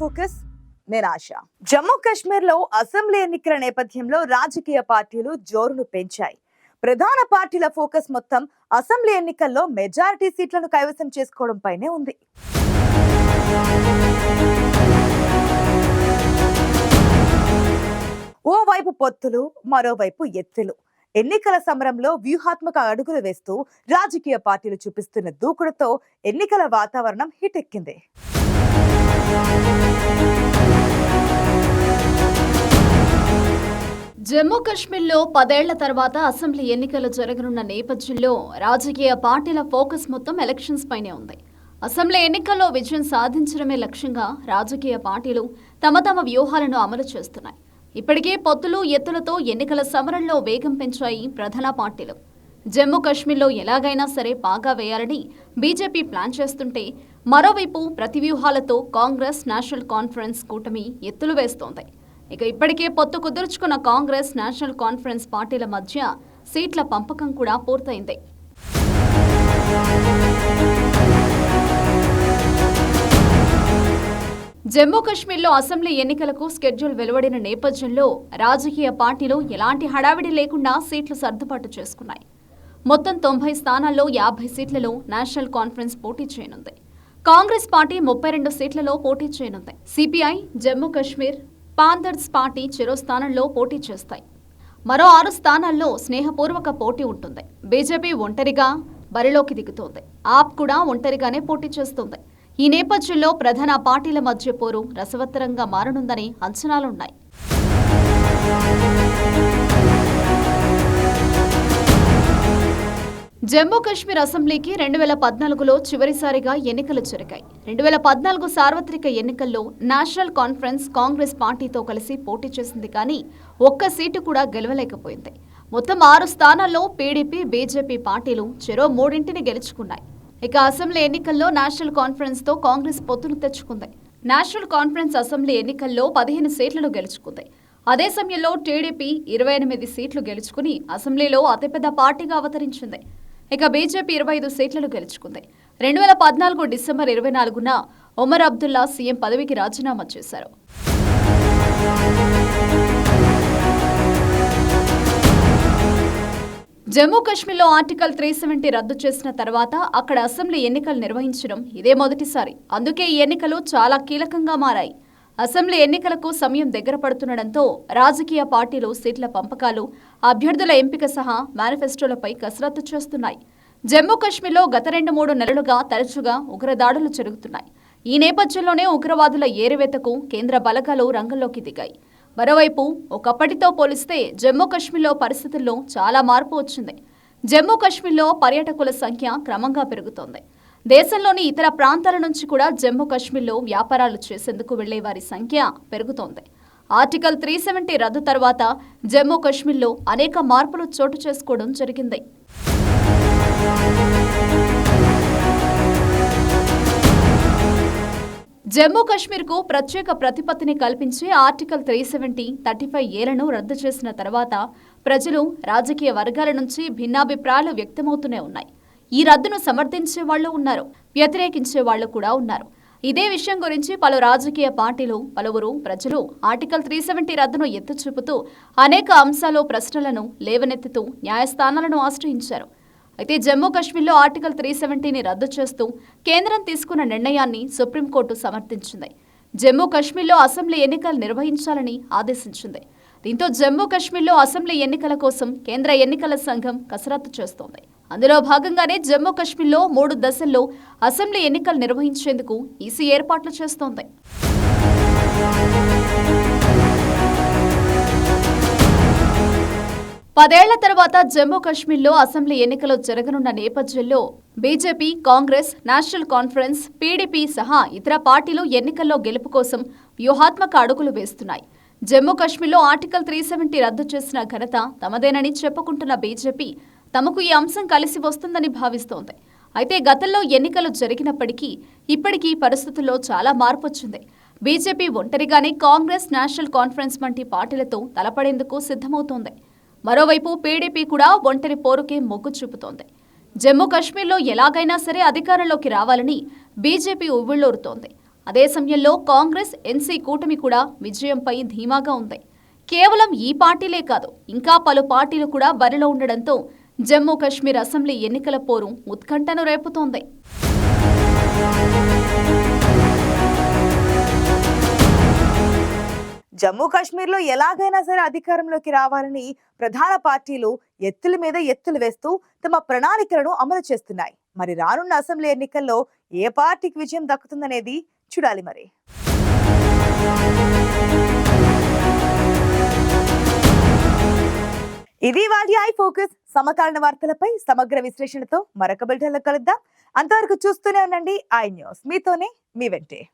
Focus నిరాశ జమ్మూ కాశ్మీర్లో assembly ఎన్నికల నేపథ్యంలో రాజకీయ పార్టీలు జోరును పెంచాయి. ప్రధాన పార్టీల ఫోకస్ మొత్తం అసెంబ్లీ ఎన్నికల్లో మెజారిటీ సీట్లను కైవసం చేసుకోవడంపైనే ఉంది. ఓవైపు పొత్తులు మరోవైపు ఎత్తులు. ఎన్నికల సమరంలో వ్యూహాత్మక అడుగులు వేస్తూ రాజకీయ పార్టీలు చూపిస్తున్న దూకుడుతో ఎన్నికల వాతావరణం హిటెక్కింది. జమ్మూ కాశ్మీర్లో పదేళ్ళ తర్వాత అసెంబ్లీ ఎన్నికలు జరగనున్న నేపథ్యంలో రాజకీయ పార్టీల ఫోకస్ మొత్తం ఎలక్షన్స్ పైనే ఉంది. అసెంబ్లీ ఎన్నికల్లో విజయం సాధించడమే లక్ష్యంగా రాజకీయ పార్టీలు తమ తమ వ్యూహాలను అమలు చేస్తున్నాయి. ఇప్పటికే పొత్తులు ఎత్తులతో ఎన్నికల సమరంలో వేగం పెంచాయి ప్రధాన పార్టీలు. జమ్మూ కాశ్మీర్లో ఎలాగైనా సరే పాగా వేయాలని బీజేపీ ప్లాన్ చేస్తుంటే మరోవైపు ప్రతి వ్యూహాలతో కాంగ్రెస్ నేషనల్ కాన్ఫరెన్స్ కూటమి ఎత్తులు వేస్తోంది. ఇక ఇప్పటికే పొత్తు కుదుర్చుకున్న కాంగ్రెస్ నేషనల్ కాన్ఫరెన్స్ పార్టీల మధ్య సీట్ల పంపకం కూడా పూర్తయింది. జమ్మూ కాశ్మీర్లో అసెంబ్లీ ఎన్నికలకు స్కెడ్యూల్ వెలువడిన నేపథ్యంలో రాజకీయ పార్టీలు ఎలాంటి హడావిడి లేకుండా సీట్లు సర్దుబాటు చేసుకున్నాయి. మొత్తం తొంభై స్థానాల్లో యాభై సీట్లలో నేషనల్ కాన్ఫరెన్స్ పోటీ చేయనుంది. కాంగ్రెస్ పార్టీ ముప్పై రెండు సీట్లలో పోటీ చేయనుంది. CPI Jammu Kashmir panthers party చెరో స్థానంలో పోటీ చేస్తాయి. మరో ఆరు స్థానాల్లో స్నేహపూర్వక పోటీ ఉంటుంది. బీజేపీ ఒంటరిగా బరిలోకి దిగుతోంది. ఆప్ కూడా ఒంటరిగానే పోటీ చేస్తుంది. ఈ నేపథ్యంలో ప్రధాన పార్టీల మధ్య పోరు రసవత్తరంగా మారనుందని అంచనాలున్నాయి. జమ్మూ కాశ్మీర్ అసెంబ్లీకి రెండు వేల పద్నాలుగులో చివరిసారిగా ఎన్నికలు జరిగాయి. రెండు వేల పద్నాలుగు సార్వత్రిక ఎన్నికల్లో నేషనల్ కాన్ఫరెన్స్ కాంగ్రెస్ పార్టీతో కలిసి పోటీ చేసింది కానీ ఒక్క సీటు కూడా గెలవలేకపోయింది. మొత్తం ఆరు స్థానాల్లో పీడీపీ బీజేపీ పార్టీలు చెరో మూడింటిని గెలుచుకున్నాయి. ఇక అసెంబ్లీ ఎన్నికల్లో నేషనల్ కాన్ఫరెన్స్తో కాంగ్రెస్ పొత్తును తెచ్చుకుంది. నేషనల్ కాన్ఫరెన్స్ అసెంబ్లీ ఎన్నికల్లో పదిహేను సీట్లను గెలుచుకుంది. అదే సమయంలో టీడీపీ ఇరవై ఎనిమిది సీట్లు గెలుచుకుని అసెంబ్లీలో అతిపెద్ద పార్టీగా అవతరించింది. ఇక బీజేపీ ఇరవై ఐదు సీట్లను గెలుచుకుంది. రెండు వేల పద్నాలుగు డిసెంబర్ ఇరవై నాలుగున ఒమర్ అబ్దుల్లా సీఎం పదవికి రాజీనామా చేశారు. జమ్మూ కాశ్మీర్లో ఆర్టికల్ త్రీ సెవెంటీ రద్దు చేసిన తర్వాత అక్కడ అసెంబ్లీ ఎన్నికలు నిర్వహించడం ఇదే మొదటిసారి. అందుకే ఈ ఎన్నికలు చాలా కీలకంగా మారాయి. అసెంబ్లీ ఎన్నికలకు సమయం దగ్గర పడుతుండటంతో రాజకీయ పార్టీలు సీట్ల పంపకాలు అభ్యర్థుల ఎంపిక సహా మేనిఫెస్టోలపై కసరత్తు చేస్తున్నాయి. జమ్మూ కాశ్మీర్లో గత రెండు మూడు నెలలుగా తరచుగా ఉగ్రదాడులు జరుగుతున్నాయి. ఈ నేపథ్యంలోనే ఉగ్రవాదుల ఏరివేతకు కేంద్ర బలగాలు రంగంలోకి దిగాయి. మరోవైపు ఒకప్పటితో పోలిస్తే జమ్మూ కాశ్మీర్లో పరిస్థితుల్లో చాలా మార్పు వచ్చింది. జమ్మూ కాశ్మీర్లో పర్యాటకుల సంఖ్య క్రమంగా పెరుగుతోంది. దేశంలోని ఇతర ప్రాంతాల నుంచి కూడా జమ్మూ కాశ్మీర్లో వ్యాపారాలు చేసేందుకు వెళ్ళే వారి సంఖ్య పెరుగుతోంది. ఆర్టికల్ త్రీ సెవెంటీ రద్దు తర్వాత జమ్మూ కాశ్మీర్లో అనేక మార్పులు చోటు చేసుకోవడం జరిగింది. జమ్మూ కాశ్మీర్కు ప్రత్యేక ప్రతిపత్తిని కల్పించే article three seventy thirty five ఏలను రద్దు చేసిన తర్వాత ప్రజలు రాజకీయ వర్గాల నుంచి భిన్నాభిప్రాయాలు వ్యక్తమవుతూనే ఉన్నాయి. ఈ రద్దును సమర్థించే వాళ్ళు ఉన్నారు. వ్యతిరేకించే వాళ్ళు కూడా ఉన్నారు. ఇదే విషయం గురించి పలు రాజకీయ పార్టీలు పలువురు ప్రజలు ఆర్టికల్ త్రీ సెవెంటీ రద్దును ఎత్తు చూపుతూ అనేక అంశాలు ప్రశ్నలను లేవనెత్తుతూ న్యాయస్థానాలను ఆశ్రయించారు. అయితే జమ్మూ కాశ్మీర్లో ఆర్టికల్ త్రీ సెవెంటీని రద్దు చేస్తూ కేంద్రం తీసుకున్న నిర్ణయాన్ని సుప్రీంకోర్టు సమర్థించింది. జమ్మూ కాశ్మీర్లో అసెంబ్లీ ఎన్నికలు నిర్వహించాలని ఆదేశించింది. దీంతో జమ్మూ కాశ్మీర్లో అసెంబ్లీ ఎన్నికల కోసం కేంద్ర ఎన్నికల సంఘం కసరత్తు చేస్తోంది. అందులో భాగంగానే జమ్మూ కాశ్మీర్లో మూడు దశల్లో అసెంబ్లీ ఎన్నికలు నిర్వహించేందుకు ఈసీ ఏర్పాట్లు చేస్తోంది. పదేళ్ళ తర్వాత జమ్మూ కాశ్మీర్లో అసెంబ్లీ ఎన్నికలు జరగనున్న నేపథ్యంలో BJP Congress national conference PDP సహా ఇతర పార్టీలు ఎన్నికల్లో గెలుపు కోసం వ్యూహాత్మక అడుగులు వేస్తున్నాయి. జమ్మూ కాశ్మీర్లో ఆర్టికల్ త్రీ సెవెంటీ రద్దు చేసిన ఘనత తమదేనని చెప్పుకుంటున్న బీజేపీ తమకు ఈ అంశం కలిసి వస్తుందని భావిస్తోంది. అయితే గతంలో ఎన్నికలు జరిగినప్పటికీ ఇప్పటికీ పరిస్థితుల్లో చాలా మార్పు వచ్చింది బీజేపీ ఒంటరిగానే కాంగ్రెస్ నేషనల్ కాన్ఫరెన్స్ వంటి పార్టీలతో తలపడేందుకు సిద్ధమవుతోంది. మరోవైపు పీడీపీ కూడా ఒంటరి పోరుకే మొగ్గు చూపుతోంది. జమ్మూ కాశ్మీర్లో ఎలాగైనా సరే అధికారంలోకి రావాలని బీజేపీ ఉవ్విళ్ళూరుతోంది అదే సమయంలో కాంగ్రెస్ ఎన్సీ కూటమి కూడా విజయంపై ధీమాగా ఉంది. కేవలం ఈ పార్టీలే కాదు ఇంకా పలు పార్టీలు కూడా బరిలో ఉండడంతో జమ్మూ కశ్మీర్ అసెంబ్లీ ఎన్నికల పోరు ఉత్కంఠను రేపుతోంది. జమ్మూ కాశ్మీర్లో ఎలాగైనా సరే అధికారంలోకి రావాలని ప్రధాన పార్టీలు ఎత్తుల మీద ఎత్తులు వేస్తూ తమ ప్రణాళికలను అమలు చేస్తున్నాయి. మరి రానున్న అసెంబ్లీ ఎన్నికల్లో ఏ పార్టీకి విజయం దక్కుతుందనేది చూడాలి మరి. ఇది వాటి ఐ ఫోకస్. సమకాలీన వార్తలపై సమగ్ర విశ్లేషణతో మరొక బిల్టన్లో కలుద్దాం. అంతవరకు చూస్తూనే ఉండండి. I news. మీతోనే మీ వెంటే.